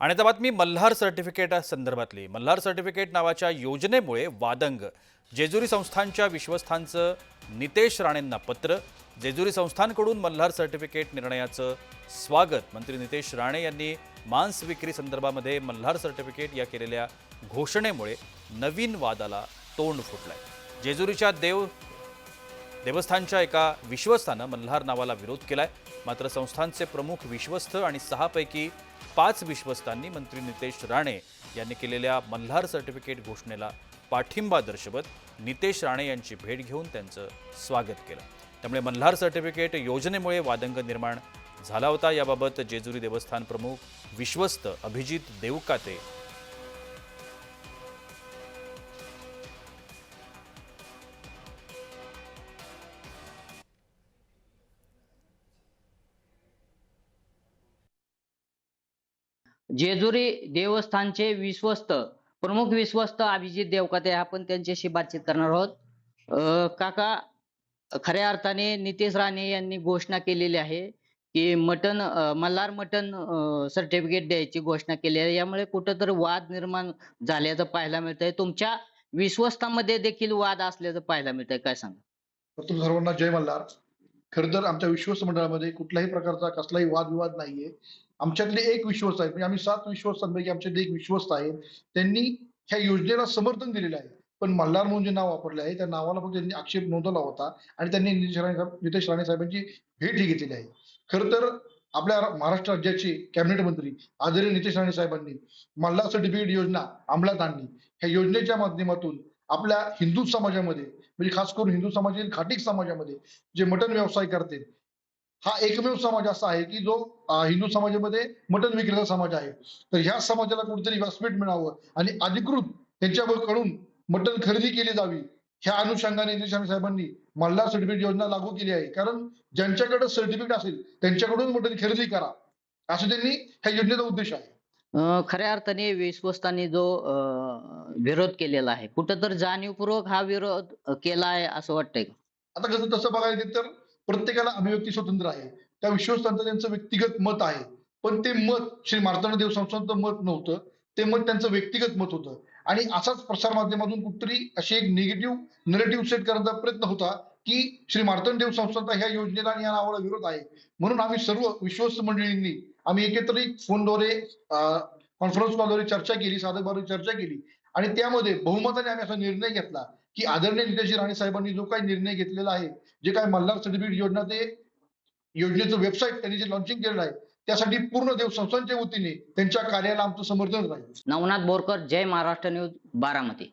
आणि आता बातमी मल्हार सर्टिफिकेट संदर्भातली. मल्हार सर्टिफिकेट नावाच्या योजनेमुळे वादंग. जेजुरी संस्थांच्या विश्वस्थांचं नितेश राणेंना पत्र. जेजुरी संस्थांकडून मल्हार सर्टिफिकेट निर्णयाचं स्वागत. मंत्री नितेश राणे यांनी मांस विक्री संदर्भामध्ये मल्हार सर्टिफिकेट या केलेल्या घोषणेमुळे नवीन वादाला तोंड फुटलंय. जेजुरीच्या देव देवस्थानच्या एका विश्वस्तानं मल्हार नावाला विरोध केलाय. मात्र संस्थांचे प्रमुख विश्वस्त आणि सहापैकी पाच विश्वस्तांनी मंत्री नितेश राणे यांनी केलेल्या मल्हार सर्टिफिकेट घोषणेला पाठिंबा दर्शवत नितेश राणे यांची भेट घेऊन त्यांचं स्वागत केलं. त्यामुळे मल्हार सर्टिफिकेट योजनेमुळे वादंग निर्माण झाला होता. याबाबत जेजुरी देवस्थान प्रमुख विश्वस्त अभिजित देवकाते जेजुरी देवस्थानचे विश्वस्त प्रमुख विश्वस्त अभिजित देवकाते आपण त्यांच्याशी बातचीत करणार आहोत. काका खऱ्या अर्थाने नितेश राणे यांनी घोषणा केलेली आहे की मटन मल्हार मटन सर्टिफिकेट द्यायची घोषणा केली आहे. यामुळे कुठंतरी वाद निर्माण झाल्याचं पाहायला मिळतंय. तुमच्या विश्वस्तामध्ये देखील वाद असल्याचं पाहायला मिळतंय. काय सांगा? सर्वांना जय मल्हार. खरं तर आमच्या विश्वस्त मंडळामध्ये कुठल्याही प्रकारचा कसलाही वादविवाद नाहीये. आमच्यातले एक विश्वस्त आहेत म्हणजे आम्ही सात विश्वस्तांपैकी म्हणजे आमच्यातले एक विश्वस्त आहेत. त्यांनी ह्या योजनेला समर्थन दिलेलं आहे. पण मल्हार म्हणून जे नाव वापरले आहे त्या नावाला फक्त त्यांनी आक्षेप नोंदवला होता आणि त्यांनी नितेश राणे नितेश राणे साहेबांची भेटही घेतलेली आहे. खर तर आपल्या महाराष्ट्र राज्याचे कॅबिनेट मंत्री आदरणीय नितेश राणे साहेबांनी मल्हार सर्टिफिकेट योजना अंमलात आणली. ह्या योजनेच्या माध्यमातून आपल्या हिंदू समाजामध्ये म्हणजे खास करून हिंदू समाजातील खाटीक समाजामध्ये जे मटन व्यवसाय करते हा एकमेव समाज असा आहे की जो हिंदू समाजामध्ये मटन विक्रेता समाज आहे. तर ह्या समाजाला कुठेतरी व्यासपीठ मिळावं आणि अधिकृत त्यांच्याकडून मटन खरेदी केली जावी ह्या अनुषंगाने साहेबांनी मल्हार सर्टिफिकेट योजना लागू केली आहे. कारण ज्यांच्याकडे सर्टिफिकेट असेल त्यांच्याकडून मटन खरेदी करा. असं त्यांनी ह्या योजनेचा उद्देश आहे. खऱ्या अर्थाने विश्वस्तांनी जो विरोध केलेला आहे कुठं तर जाणीवपूर्वक हा विरोध केला आहे असं वाटतंय का? आता कसं तसं बघायला गेलं तर प्रत्येकाला अभिव्यक्ती स्वतंत्र आहे. त्या विश्वस्तांचं त्यांचं व्यक्तिगत मत आहे. पण ते मत श्री मार्तंड देव संस्थांचं मत नव्हतं. ते मत त्यांचं व्यक्तिगत मत होतं. आणि असाच प्रसार माध्यमातून कुठतरी अशी एक निगेटिव्ह नरेटिव्ह सेट करण्याचा प्रयत्न होता की श्री मार्तंड देव संस्थांचा ह्या योजनेला आणि या नावाला विरोध आहे. म्हणून आम्ही सर्व विश्वस्त मंडळींनी आम्ही एकत्रित फोनद्वारे कॉन्फरन्स कॉलद्वारे चर्चा केली साधकद्वारे चर्चा केली. आणि त्यामध्ये बहुमताने आम्ही असा निर्णय घेतला की आदरणीय नितेश राणे साहेबांनी जो काही निर्णय घेतलेला आहे जे काही मल्हार सर्टिफिकेट योजना ते योजनेचं वेबसाईट त्यांनी जे लॉन्चिंग केलेलं आहे त्यासाठी पूर्ण देव संस्थांच्या वतीने त्यांच्या कार्याला आमचं समर्थन राहील. नवनाथ बोरकर जय महाराष्ट्र न्यूज बारामती.